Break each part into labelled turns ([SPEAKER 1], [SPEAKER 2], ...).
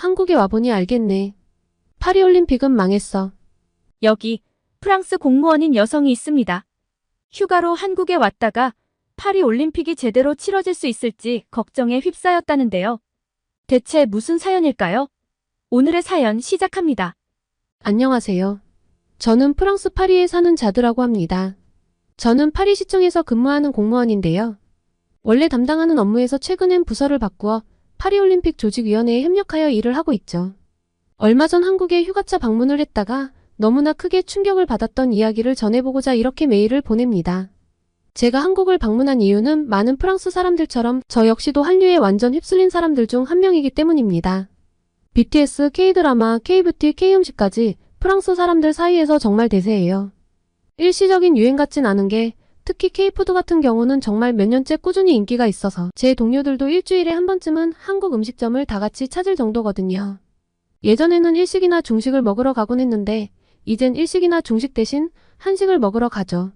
[SPEAKER 1] 한국에 와보니 알겠네. 파리올림픽은 망했어.
[SPEAKER 2] 여기 프랑스 공무원인 여성이 있습니다. 휴가로 한국에 왔다가 파리 올림픽이 제대로 치러질 수 있을지 걱정에 휩싸였다는데요. 대체 무슨 사연일까요? 오늘의 사연 시작합니다.
[SPEAKER 1] 안녕하세요. 저는 프랑스 파리에 사는 자드라고 합니다. 저는 파리시청에서 근무하는 공무원인데요. 원래 담당하는 업무에서 최근엔 부서를 바꾸어 파리올림픽 조직위원회에 협력하여 일을 하고 있죠. 얼마 전 한국에 휴가차 방문을 했다가 너무나 크게 충격을 받았던 이야기를 전해보고자 이렇게 메일을 보냅니다. 제가 한국을 방문한 이유는 많은 프랑스 사람들처럼 저 역시도 한류에 완전 휩쓸린 사람들 중 한 명이기 때문입니다. BTS, K-드라마, K-뷰티, K-음식까지 프랑스 사람들 사이에서 정말 대세예요. 일시적인 유행 같진 않은 게 특히 K-푸드 같은 경우는 정말 몇 년째 꾸준히 인기가 있어서 제 동료들도 일주일에 한 번쯤은 한국 음식점을 다 같이 찾을 정도거든요. 예전에는 일식이나 중식을 먹으러 가곤 했는데 이젠 일식이나 중식 대신 한식을 먹으러 가죠.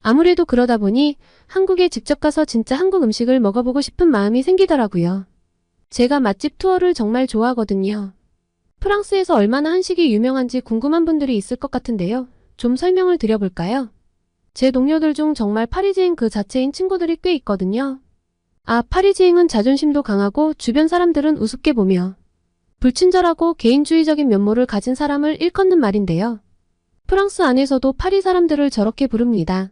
[SPEAKER 1] 아무래도 그러다 보니 한국에 직접 가서 진짜 한국 음식을 먹어보고 싶은 마음이 생기더라고요. 제가 맛집 투어를 정말 좋아하거든요. 프랑스에서 얼마나 한식이 유명한지 궁금한 분들이 있을 것 같은데요. 좀 설명을 드려볼까요? 제 동료들 중 정말 파리지행 그 자체인 친구들이 꽤 있거든요. 아, 파리지행은 자존심도 강하고 주변 사람들은 우습게 보며 불친절하고 개인주의적인 면모를 가진 사람을 일컫는 말인데요. 프랑스 안에서도 파리 사람들을 저렇게 부릅니다.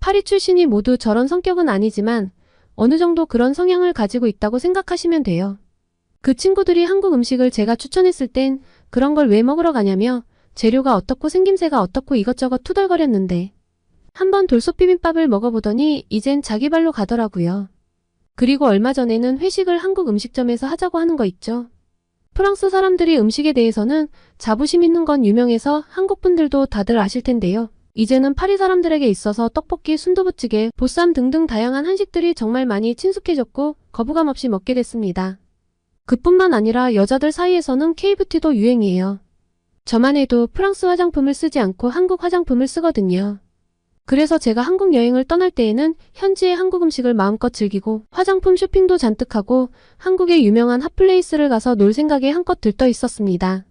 [SPEAKER 1] 파리 출신이 모두 저런 성격은 아니지만 어느 정도 그런 성향을 가지고 있다고 생각하시면 돼요. 그 친구들이 한국 음식을 제가 추천했을 땐 그런 걸 왜 먹으러 가냐며 재료가 어떻고 생김새가 어떻고 이것저것 투덜거렸는데 한번 돌솥 비빔밥을 먹어보더니 이젠 자기 발로 가더라고요. 그리고 얼마 전에는 회식을 한국 음식점에서 하자고 하는 거 있죠. 프랑스 사람들이 음식에 대해서는 자부심 있는 건 유명해서 한국 분들도 다들 아실 텐데요. 이제는 파리 사람들에게 있어서 떡볶이, 순두부찌개, 보쌈 등등 다양한 한식들이 정말 많이 친숙해졌고 거부감 없이 먹게 됐습니다. 그뿐만 아니라 여자들 사이에서는 K뷰티도 유행이에요. 저만 해도 프랑스 화장품을 쓰지 않고 한국 화장품을 쓰거든요. 그래서 제가 한국 여행을 떠날 때에는 현지의 한국 음식을 마음껏 즐기고 화장품 쇼핑도 잔뜩 하고 한국의 유명한 핫플레이스를 가서 놀 생각에 한껏 들떠 있었습니다.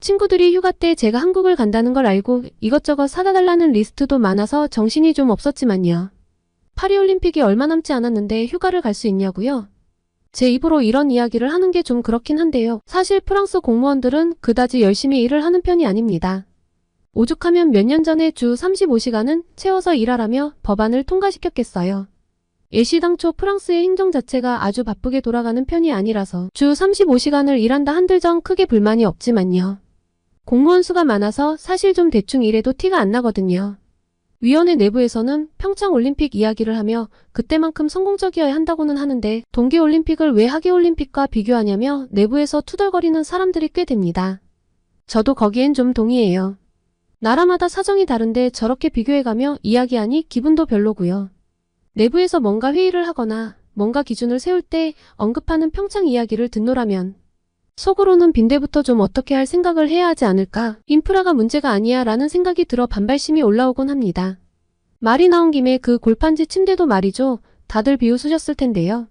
[SPEAKER 1] 친구들이 휴가 때 제가 한국을 간다는 걸 알고 이것저것 사다 달라는 리스트도 많아서 정신이 좀 없었지만요. 파리올림픽이 얼마 남지 않았는데 휴가를 갈 수 있냐고요? 제 입으로 이런 이야기를 하는 게 좀 그렇긴 한데요. 사실 프랑스 공무원들은 그다지 열심히 일을 하는 편이 아닙니다. 오죽하면 몇 년 전에 주 35시간은 채워서 일하라며 법안을 통과시켰겠어요. 예시 당초 프랑스의 행정 자체가 아주 바쁘게 돌아가는 편이 아니라서 주 35시간을 일한다 한들정 크게 불만이 없지만요. 공무원 수가 많아서 사실 좀 대충 일해도 티가 안 나거든요. 위원회 내부에서는 평창올림픽 이야기를 하며 그때만큼 성공적이어야 한다고는 하는데 동계올림픽을 왜 하계올림픽과 비교하냐며 내부에서 투덜거리는 사람들이 꽤 됩니다. 저도 거기엔 좀 동의해요. 나라마다 사정이 다른데 저렇게 비교해가며 이야기하니 기분도 별로고요. 내부에서 뭔가 회의를 하거나 뭔가 기준을 세울 때 언급하는 평창 이야기를 듣노라면 속으로는 빈대부터 좀 어떻게 할 생각을 해야 하지 않을까? 인프라가 문제가 아니야 라는 생각이 들어 반발심이 올라오곤 합니다. 말이 나온 김에 그 골판지 침대도 말이죠. 다들 비웃으셨을 텐데요.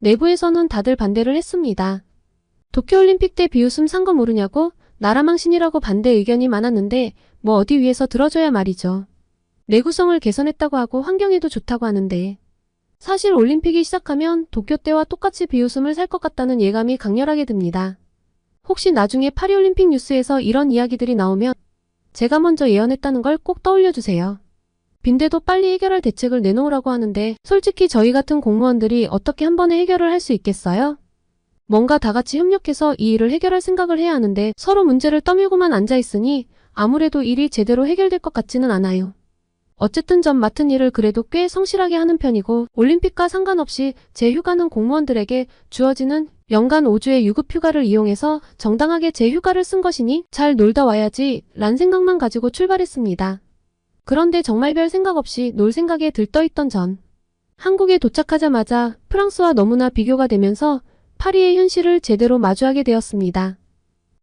[SPEAKER 1] 내부에서는 다들 반대를 했습니다. 도쿄올림픽 때 비웃음 산 거 모르냐고 나라망신이라고 반대 의견이 많았는데 뭐 어디 위에서 들어줘야 말이죠. 내구성을 개선했다고 하고 환경에도 좋다고 하는데 사실 올림픽이 시작하면 도쿄 때와 똑같이 비웃음을 살 것 같다는 예감이 강렬하게 듭니다. 혹시 나중에 파리올림픽 뉴스에서 이런 이야기들이 나오면 제가 먼저 예언했다는 걸 꼭 떠올려주세요. 빈대도 빨리 해결할 대책을 내놓으라고 하는데 솔직히 저희 같은 공무원들이 어떻게 한 번에 해결을 할 수 있겠어요? 뭔가 다 같이 협력해서 이 일을 해결할 생각을 해야 하는데 서로 문제를 떠밀고만 앉아있으니 아무래도 일이 제대로 해결될 것 같지는 않아요. 어쨌든 전 맡은 일을 그래도 꽤 성실하게 하는 편이고 올림픽과 상관없이 제 휴가는 공무원들에게 주어지는 연간 5주의 유급 휴가를 이용해서 정당하게 제 휴가를 쓴 것이니 잘 놀다 와야지 란 생각만 가지고 출발했습니다. 그런데 정말 별 생각 없이 놀 생각에 들떠있던 전 한국에 도착하자마자 프랑스와 너무나 비교가 되면서 파리의 현실을 제대로 마주하게 되었습니다.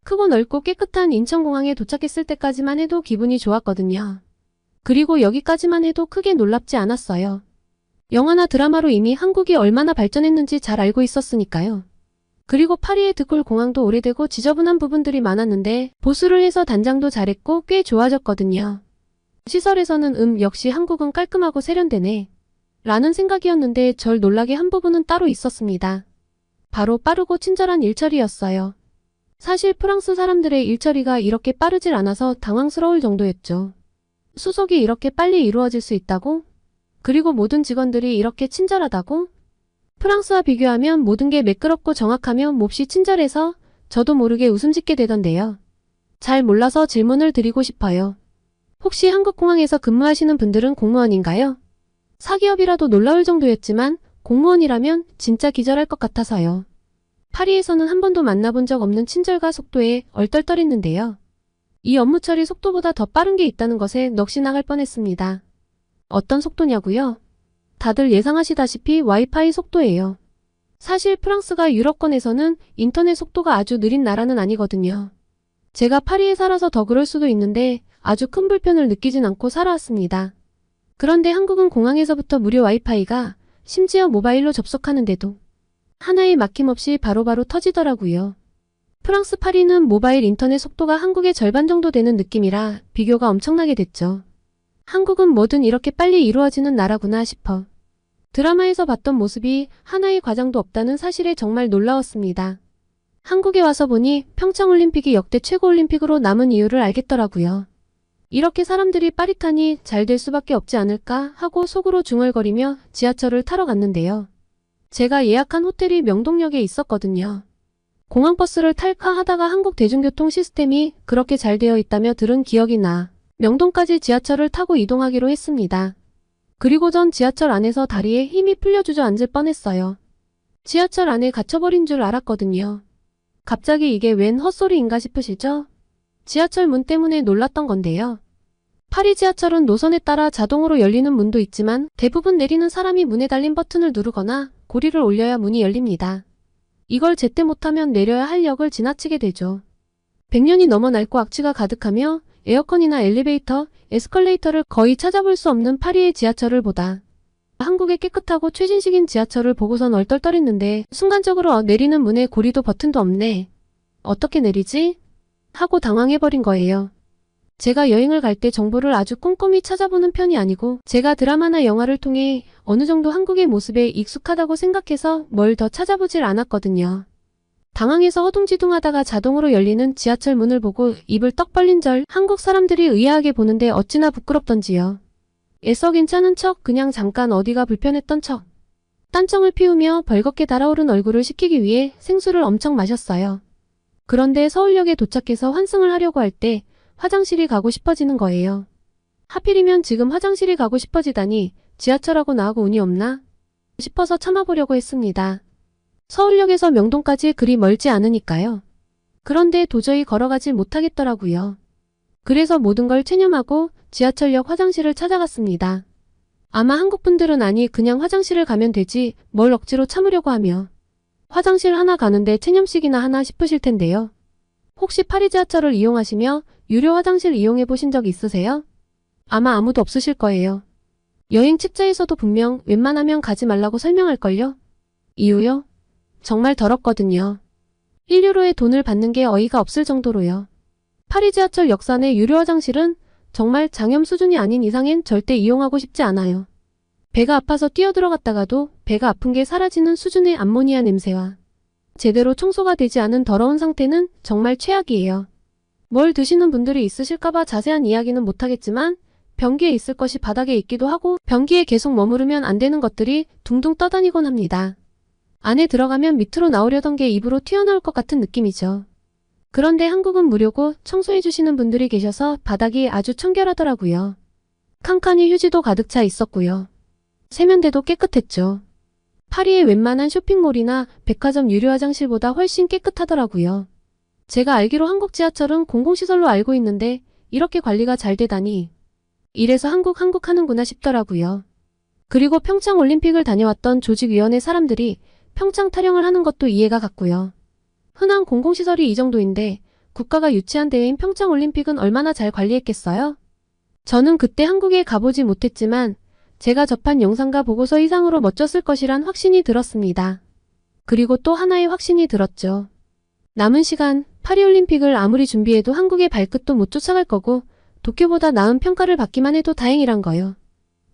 [SPEAKER 1] 크고 넓고 깨끗한 인천공항에 도착했을 때까지만 해도 기분이 좋았거든요. 그리고 여기까지만 해도 크게 놀랍지 않았어요. 영화나 드라마로 이미 한국이 얼마나 발전했는지 잘 알고 있었으니까요. 그리고 파리의 드골 공항도 오래되고 지저분한 부분들이 많았는데 보수를 해서 단장도 잘했고 꽤 좋아졌거든요. 시설에서는 음 역시 한국은 깔끔하고 세련되네. 라는 생각이었는데 절 놀라게 한 부분은 따로 있었습니다. 바로 빠르고 친절한 일처리였어요. 사실 프랑스 사람들의 일처리가 이렇게 빠르질 않아서 당황스러울 정도였죠. 수속이 이렇게 빨리 이루어질 수 있다고? 그리고 모든 직원들이 이렇게 친절하다고? 프랑스와 비교하면 모든 게 매끄럽고 정확하며 몹시 친절해서 저도 모르게 웃음 짓게 되던데요. 잘 몰라서 질문을 드리고 싶어요. 혹시 한국공항에서 근무하시는 분들은 공무원인가요? 사기업이라도 놀라울 정도였지만 공무원이라면 진짜 기절할 것 같아서요. 파리에서는 한 번도 만나본 적 없는 친절과 속도에 얼떨떨했는데요. 이 업무 처리 속도보다 더 빠른 게 있다는 것에 넋이 나갈 뻔했습니다. 어떤 속도냐고요? 다들 예상하시다시피 와이파이 속도예요. 사실 프랑스가 유럽권에서는 인터넷 속도가 아주 느린 나라는 아니거든요. 제가 파리에 살아서 더 그럴 수도 있는데 아주 큰 불편을 느끼진 않고 살아왔습니다. 그런데 한국은 공항에서부터 무료 와이파이가 심지어 모바일로 접속하는데도 하나의 막힘없이 바로바로 터지더라고요. 프랑스 파리는 모바일 인터넷 속도가 한국의 절반 정도 되는 느낌이라 비교가 엄청나게 됐죠. 한국은 뭐든 이렇게 빨리 이루어지는 나라구나 싶어. 드라마에서 봤던 모습이 하나의 과장도 없다는 사실에 정말 놀라웠습니다. 한국에 와서 보니 평창올림픽이 역대 최고올림픽으로 남은 이유를 알겠더라고요. 이렇게 사람들이 빠릿하니 잘 될 수밖에 없지 않을까 하고 속으로 중얼거리며 지하철을 타러 갔는데요. 제가 예약한 호텔이 명동역에 있었거든요. 공항버스를 탈까 하다가 한국 대중교통 시스템이 그렇게 잘 되어 있다며 들은 기억이 나 명동까지 지하철을 타고 이동하기로 했습니다. 그리고 전 지하철 안에서 다리에 힘이 풀려 주저앉을 뻔했어요. 지하철 안에 갇혀버린 줄 알았거든요. 갑자기 이게 웬 헛소리인가 싶으시죠? 지하철 문 때문에 놀랐던 건데요. 파리 지하철은 노선에 따라 자동으로 열리는 문도 있지만 대부분 내리는 사람이 문에 달린 버튼을 누르거나 고리를 올려야 문이 열립니다. 이걸 제때 못하면 내려야 할 역을 지나치게 되죠. 100년이 넘어 낡고 악취가 가득하며 에어컨이나 엘리베이터, 에스컬레이터를 거의 찾아볼 수 없는 파리의 지하철을 보다 한국의 깨끗하고 최신식인 지하철을 보고선 얼떨떨했는데 순간적으로 어, 내리는 문에 고리도 버튼도 없네. 어떻게 내리지? 하고 당황해버린 거예요. 제가 여행을 갈 때 정보를 아주 꼼꼼히 찾아보는 편이 아니고 제가 드라마나 영화를 통해 어느 정도 한국의 모습에 익숙하다고 생각해서 뭘 더 찾아보질 않았거든요. 당황해서 허둥지둥하다가 자동으로 열리는 지하철 문을 보고 입을 떡 벌린 절 한국 사람들이 의아하게 보는데 어찌나 부끄럽던지요. 애써 괜찮은 척 그냥 잠깐 어디가 불편했던 척. 딴청을 피우며 벌겋게 달아오른 얼굴을 식히기 위해 생수를 엄청 마셨어요. 그런데 서울역에 도착해서 환승을 하려고 할 때 화장실이 가고 싶어지는 거예요. 하필이면 지금 화장실이 가고 싶어지다니 지하철하고 나하고 운이 없나? 싶어서 참아보려고 했습니다. 서울역에서 명동까지 그리 멀지 않으니까요. 그런데 도저히 걸어가지 못하겠더라고요. 그래서 모든 걸 체념하고 지하철역 화장실을 찾아갔습니다. 아마 한국 분들은 아니 그냥 화장실을 가면 되지 뭘 억지로 참으려고 하며 화장실 하나 가는데 체념식이나 하나 싶으실 텐데요. 혹시 파리 지하철을 이용하시며 유료 화장실 이용해 보신 적 있으세요? 아마 아무도 없으실 거예요. 여행 책자에서도 분명 웬만하면 가지 말라고 설명할걸요? 이유요? 정말 더럽거든요. 1유로에 돈을 받는 게 어이가 없을 정도로요. 파리 지하철 역사 내 유료 화장실은 정말 장염 수준이 아닌 이상엔 절대 이용하고 싶지 않아요. 배가 아파서 뛰어들어갔다가도 배가 아픈 게 사라지는 수준의 암모니아 냄새와 제대로 청소가 되지 않은 더러운 상태는 정말 최악이에요. 뭘 드시는 분들이 있으실까봐 자세한 이야기는 못하겠지만 변기에 있을 것이 바닥에 있기도 하고 변기에 계속 머무르면 안 되는 것들이 둥둥 떠다니곤 합니다. 안에 들어가면 밑으로 나오려던 게 입으로 튀어나올 것 같은 느낌이죠. 그런데 한국은 무료고 청소해주시는 분들이 계셔서 바닥이 아주 청결하더라고요. 칸칸이 휴지도 가득 차 있었고요. 세면대도 깨끗했죠. 파리의 웬만한 쇼핑몰이나 백화점 유료 화장실보다 훨씬 깨끗하더라고요. 제가 알기로 한국 지하철은 공공시설로 알고 있는데 이렇게 관리가 잘 되다니 이래서 한국 한국 하는구나 싶더라고요. 그리고 평창 올림픽을 다녀왔던 조직위원회 사람들이 평창 타령을 하는 것도 이해가 갔고요. 흔한 공공시설이 이 정도인데 국가가 유치한 대회인 평창 올림픽은 얼마나 잘 관리했겠어요? 저는 그때 한국에 가보지 못했지만 제가 접한 영상과 보고서 이상으로 멋졌을 것이란 확신이 들었습니다. 그리고 또 하나의 확신이 들었죠. 남은 시간 파리올림픽을 아무리 준비해도 한국의 발끝도 못 쫓아갈 거고 도쿄보다 나은 평가를 받기만 해도 다행이란 거요.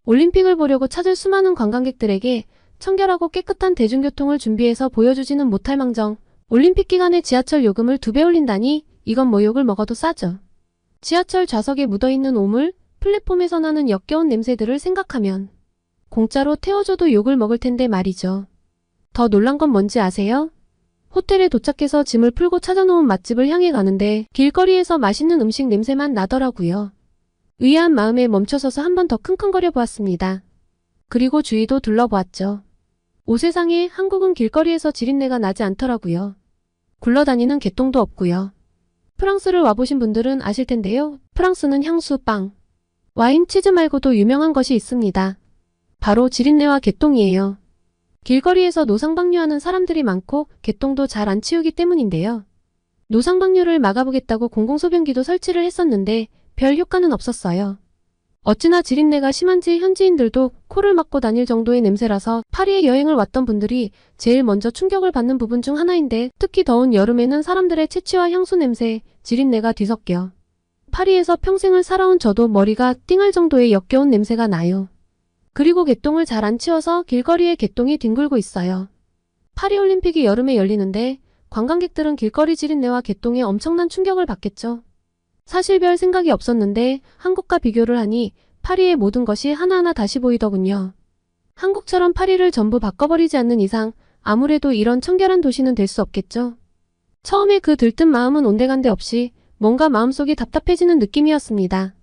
[SPEAKER 1] 올림픽을 보려고 찾을 수많은 관광객들에게 청결하고 깨끗한 대중교통을 준비해서 보여주지는 못할 망정 올림픽 기간에 지하철 요금을 두 배 올린다니 이건 뭐 욕을 먹어도 싸죠. 지하철 좌석에 묻어있는 오물, 플랫폼에서 나는 역겨운 냄새들을 생각하면 공짜로 태워줘도 욕을 먹을 텐데 말이죠. 더 놀란 건 뭔지 아세요? 호텔에 도착해서 짐을 풀고 찾아놓은 맛집을 향해 가는데 길거리에서 맛있는 음식 냄새만 나더라고요. 의아한 마음에 멈춰서서 한 번 더 킁킁거려 보았습니다. 그리고 주위도 둘러보았죠. 오 세상에 한국은 길거리에서 지린내가 나지 않더라고요. 굴러다니는 개똥도 없고요. 프랑스를 와보신 분들은 아실 텐데요. 프랑스는 향수, 빵, 와인, 치즈 말고도 유명한 것이 있습니다. 바로 지린내와 개똥이에요. 길거리에서 노상방뇨하는 사람들이 많고 개똥도 잘 안 치우기 때문인데요. 노상방뇨를 막아보겠다고 공공소변기도 설치를 했었는데 별 효과는 없었어요. 어찌나 지린내가 심한지 현지인들도 코를 막고 다닐 정도의 냄새라서 파리에 여행을 왔던 분들이 제일 먼저 충격을 받는 부분 중 하나인데 특히 더운 여름에는 사람들의 채취와 향수 냄새, 지린내가 뒤섞여. 파리에서 평생을 살아온 저도 머리가 띵할 정도의 역겨운 냄새가 나요. 그리고 개똥을 잘 안 치워서 길거리에 개똥이 뒹굴고 있어요. 파리올림픽이 여름에 열리는데 관광객들은 길거리 지린내와 개똥에 엄청난 충격을 받겠죠. 사실 별 생각이 없었는데 한국과 비교를 하니 파리의 모든 것이 하나하나 다시 보이더군요. 한국처럼 파리를 전부 바꿔버리지 않는 이상 아무래도 이런 청결한 도시는 될 수 없겠죠. 처음에 그 들뜬 마음은 온데간데 없이 뭔가 마음속이 답답해지는 느낌이었습니다.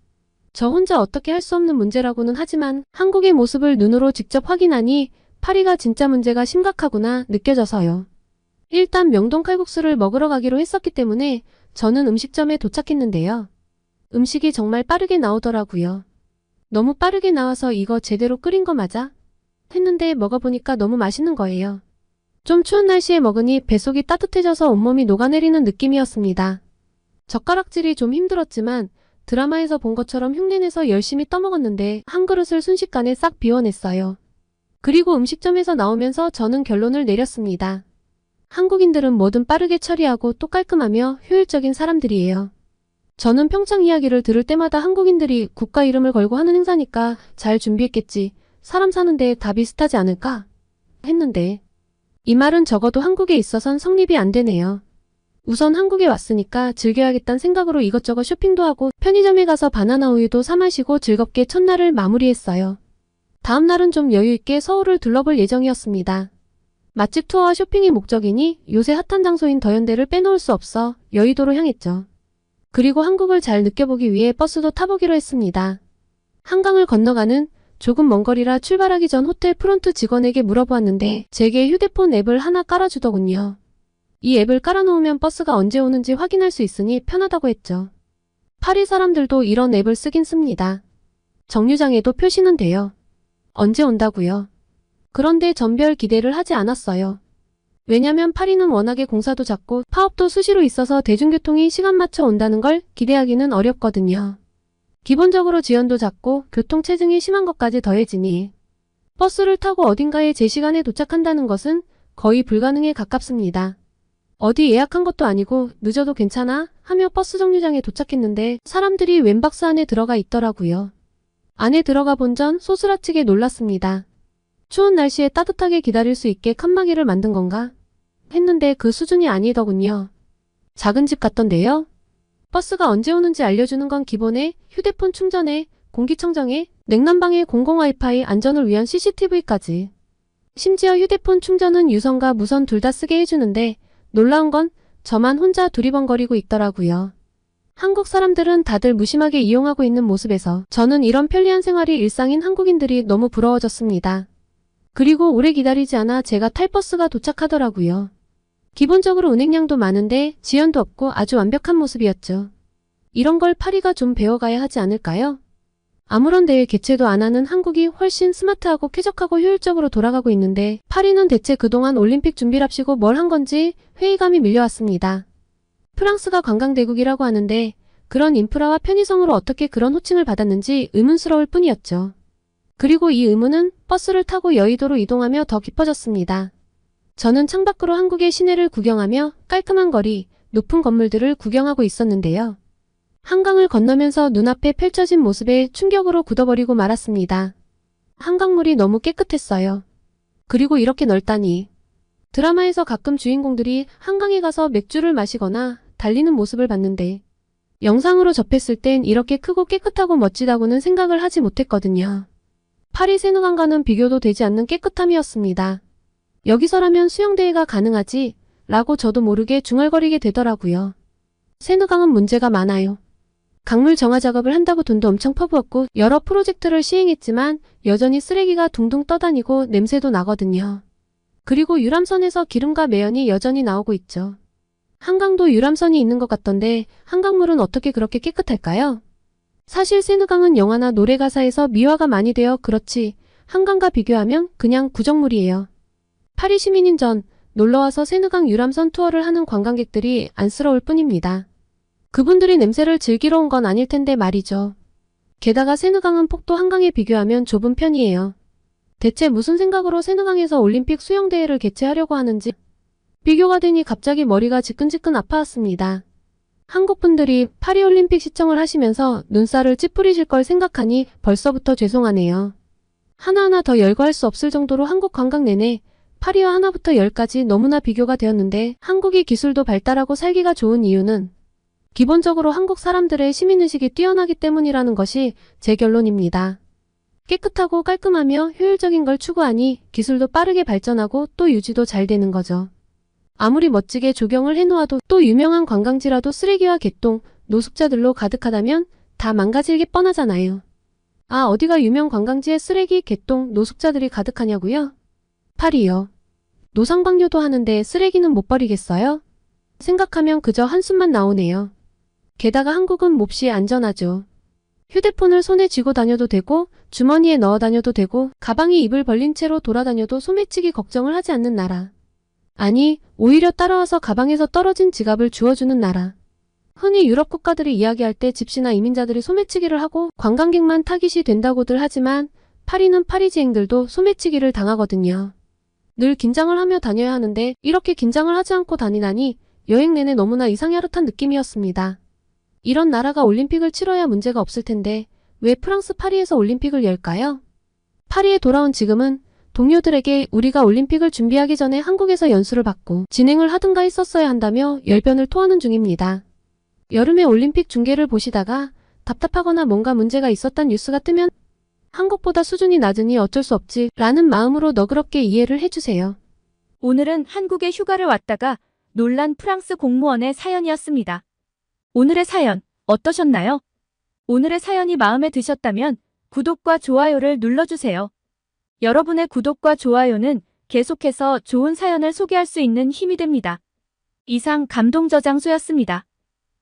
[SPEAKER 1] 저 혼자 어떻게 할 수 없는 문제라고는 하지만 한국의 모습을 눈으로 직접 확인하니 파리가 진짜 문제가 심각하구나 느껴져서요. 일단 명동 칼국수를 먹으러 가기로 했었기 때문에 저는 음식점에 도착했는데요. 음식이 정말 빠르게 나오더라고요. 너무 빠르게 나와서 이거 제대로 끓인 거 맞아? 했는데 먹어보니까 너무 맛있는 거예요. 좀 추운 날씨에 먹으니 뱃속이 따뜻해져서 온몸이 녹아내리는 느낌이었습니다. 젓가락질이 좀 힘들었지만 드라마에서 본 것처럼 흉내내서 열심히 떠먹었는데 한 그릇을 순식간에 싹 비워냈어요. 그리고 음식점에서 나오면서 저는 결론을 내렸습니다. 한국인들은 뭐든 빠르게 처리하고 또 깔끔하며 효율적인 사람들이에요. 저는 평창 이야기를 들을 때마다 한국인들이 국가 이름을 걸고 하는 행사니까 잘 준비했겠지. 사람 사는데 다 비슷하지 않을까? 했는데 이 말은 적어도 한국에 있어선 성립이 안 되네요. 우선 한국에 왔으니까 즐겨야겠다는 생각으로 이것저것 쇼핑도 하고 편의점에 가서 바나나 우유도 사 마시고 즐겁게 첫날을 마무리했어요. 다음 날은 좀 여유있게 서울을 둘러볼 예정이었습니다. 맛집 투어와 쇼핑이 목적이니 요새 핫한 장소인 더현대를 빼놓을 수 없어 여의도로 향했죠. 그리고 한국을 잘 느껴보기 위해 버스도 타보기로 했습니다. 한강을 건너가는 조금 먼 거리라 출발하기 전 호텔 프론트 직원에게 물어보았는데 제게 휴대폰 앱을 하나 깔아주더군요. 이 앱을 깔아놓으면 버스가 언제 오는지 확인할 수 있으니 편하다고 했죠. 파리 사람들도 이런 앱을 쓰긴 씁니다. 정류장에도 표시는 돼요. 언제 온다고요? 그런데 전별 기대를 하지 않았어요. 왜냐면 파리는 워낙에 공사도 작고 파업도 수시로 있어서 대중교통이 시간 맞춰 온다는 걸 기대하기는 어렵거든요. 기본적으로 지연도 작고 교통체증이 심한 것까지 더해지니 버스를 타고 어딘가에 제 시간에 도착한다는 것은 거의 불가능에 가깝습니다. 어디 예약한 것도 아니고 늦어도 괜찮아 하며 버스 정류장에 도착했는데 사람들이 웬 박스 안에 들어가 있더라고요. 안에 들어가 본 전 소스라치게 놀랐습니다. 추운 날씨에 따뜻하게 기다릴 수 있게 칸막이를 만든 건가? 했는데 그 수준이 아니더군요. 작은 집 같던데요? 버스가 언제 오는지 알려주는 건 기본에 휴대폰 충전에 공기청정에 냉난방에 공공 와이파이 안전을 위한 CCTV까지. 심지어 휴대폰 충전은 유선과 무선 둘 다 쓰게 해주는데 놀라운 건 저만 혼자 두리번거리고 있더라고요. 한국 사람들은 다들 무심하게 이용하고 있는 모습에서 저는 이런 편리한 생활이 일상인 한국인들이 너무 부러워졌습니다. 그리고 오래 기다리지 않아 제가 탈 버스가 도착하더라고요. 기본적으로 은행량도 많은데 지연도 없고 아주 완벽한 모습이었죠. 이런 걸 파리가 좀 배워가야 하지 않을까요? 아무런 대회 개최도 안 하는 한국이 훨씬 스마트하고 쾌적하고 효율적으로 돌아가고 있는데 파리는 대체 그동안 올림픽 준비랍시고 뭘 한 건지 회의감이 밀려왔습니다. 프랑스가 관광대국이라고 하는데 그런 인프라와 편의성으로 어떻게 그런 호칭을 받았는지 의문스러울 뿐이었죠. 그리고 이 의문은 버스를 타고 여의도로 이동하며 더 깊어졌습니다. 저는 창밖으로 한국의 시내를 구경하며 깔끔한 거리, 높은 건물들을 구경하고 있었는데요. 한강을 건너면서 눈앞에 펼쳐진 모습에 충격으로 굳어버리고 말았습니다. 한강물이 너무 깨끗했어요. 그리고 이렇게 넓다니. 드라마에서 가끔 주인공들이 한강에 가서 맥주를 마시거나 달리는 모습을 봤는데 영상으로 접했을 땐 이렇게 크고 깨끗하고 멋지다고는 생각을 하지 못했거든요. 파리 세느강과는 비교도 되지 않는 깨끗함이었습니다. 여기서라면 수영대회가 가능하지 라고 저도 모르게 중얼거리게 되더라고요. 세느강은 문제가 많아요. 강물 정화 작업을 한다고 돈도 엄청 퍼부었고 여러 프로젝트를 시행했지만 여전히 쓰레기가 둥둥 떠다니고 냄새도 나거든요. 그리고 유람선에서 기름과 매연이 여전히 나오고 있죠. 한강도 유람선이 있는 것 같던데 한강물은 어떻게 그렇게 깨끗할까요? 사실 세느강은 영화나 노래 가사에서 미화가 많이 되어 그렇지 한강과 비교하면 그냥 구정물이에요. 파리 시민인 전 놀러와서 세느강 유람선 투어를 하는 관광객들이 안쓰러울 뿐입니다. 그분들이 냄새를 즐기러 온 건 아닐 텐데 말이죠. 게다가 세느강은 폭도 한강에 비교하면 좁은 편이에요. 대체 무슨 생각으로 세느강에서 올림픽 수영대회를 개최하려고 하는지 비교가 되니 갑자기 머리가 지끈지끈 아파왔습니다. 한국 분들이 파리올림픽 시청을 하시면서 눈살을 찌푸리실 걸 생각하니 벌써부터 죄송하네요. 하나하나 더 열거할 수 없을 정도로 한국 관광 내내 파리와 하나부터 열까지 너무나 비교가 되었는데 한국이 기술도 발달하고 살기가 좋은 이유는 기본적으로 한국 사람들의 시민의식이 뛰어나기 때문이라는 것이 제 결론입니다. 깨끗하고 깔끔하며 효율적인 걸 추구하니 기술도 빠르게 발전하고 또 유지도 잘 되는 거죠. 아무리 멋지게 조경을 해놓아도 또 유명한 관광지라도 쓰레기와 개똥, 노숙자들로 가득하다면 다 망가질 게 뻔하잖아요. 아, 어디가 유명 관광지에 쓰레기, 개똥, 노숙자들이 가득하냐고요? 파리요. 노상방뇨도 하는데 쓰레기는 못 버리겠어요? 생각하면 그저 한숨만 나오네요. 게다가 한국은 몹시 안전하죠. 휴대폰을 손에 쥐고 다녀도 되고 주머니에 넣어 다녀도 되고 가방이 입을 벌린 채로 돌아다녀도 소매치기 걱정을 하지 않는 나라. 아니, 오히려 따라와서 가방에서 떨어진 지갑을 주워주는 나라. 흔히 유럽 국가들이 이야기할 때 집시나 이민자들이 소매치기를 하고 관광객만 타깃이 된다고들 하지만 파리는 파리지행들도 소매치기를 당하거든요. 늘 긴장을 하며 다녀야 하는데 이렇게 긴장을 하지 않고 다니다니 여행 내내 너무나 이상야릇한 느낌이었습니다. 이런 나라가 올림픽을 치러야 문제가 없을 텐데 왜 프랑스 파리에서 올림픽을 열까요? 파리에 돌아온 지금은 동료들에게 우리가 올림픽을 준비하기 전에 한국에서 연수를 받고 진행을 하든가 했었어야 한다며 열변을 토하는 중입니다. 여름에 올림픽 중계를 보시다가 답답하거나 뭔가 문제가 있었단 뉴스가 뜨면 한국보다 수준이 낮으니 어쩔 수 없지 라는 마음으로 너그럽게 이해를 해주세요.
[SPEAKER 2] 오늘은 한국에 휴가를 왔다가 놀란 프랑스 공무원의 사연이었습니다. 오늘의 사연 어떠셨나요? 오늘의 사연이 마음에 드셨다면 구독과 좋아요를 눌러주세요. 여러분의 구독과 좋아요는 계속해서 좋은 사연을 소개할 수 있는 힘이 됩니다. 이상 감동저장소였습니다.